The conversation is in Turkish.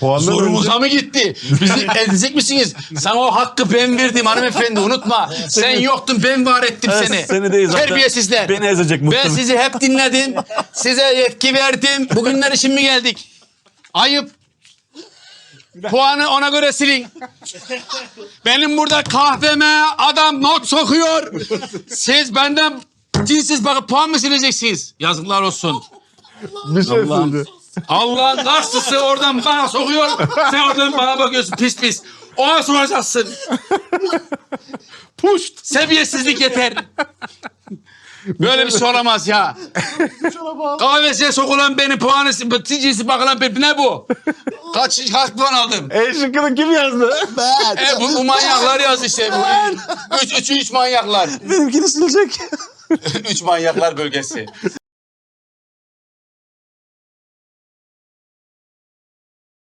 Puandan Zorumuza mı gitti? Bizi ezecek misiniz? Sana o hakkı ben verdim hanımefendi unutma. Sen yoktun ben var ettim Evet, seni. seni değil zaten. Terbiyesizler. Beni ezecek Ben muhtemelen. sizi hep dinledim. Size yetki verdim. Bugünler için mi geldik? Ayıp. Puanı ona göre silin. Benim burada kahveme adam not sokuyor. Siz benden cinsiz bakıp puan mı sileceksiniz? Yazıklar olsun. Bir şey Allah'ım. söyledi. Allah'ın karşısı oradan bana sokuyor. Sen oradan bana bakıyorsun pis pis. Ona soracaksın. Puşt. Seviyesizlik yeter. Böyle bir şey olamaz ya. Kahvesiye sokulan beni puanı cinsi bakılan bir ne bu? Kaç, kaç puan aldım? E şıkkını kim yazdı? E, bu, bu manyaklar yaz işte. Bu. Üç, üç, üç manyaklar. Benimkini silecek. üç manyaklar bölgesi.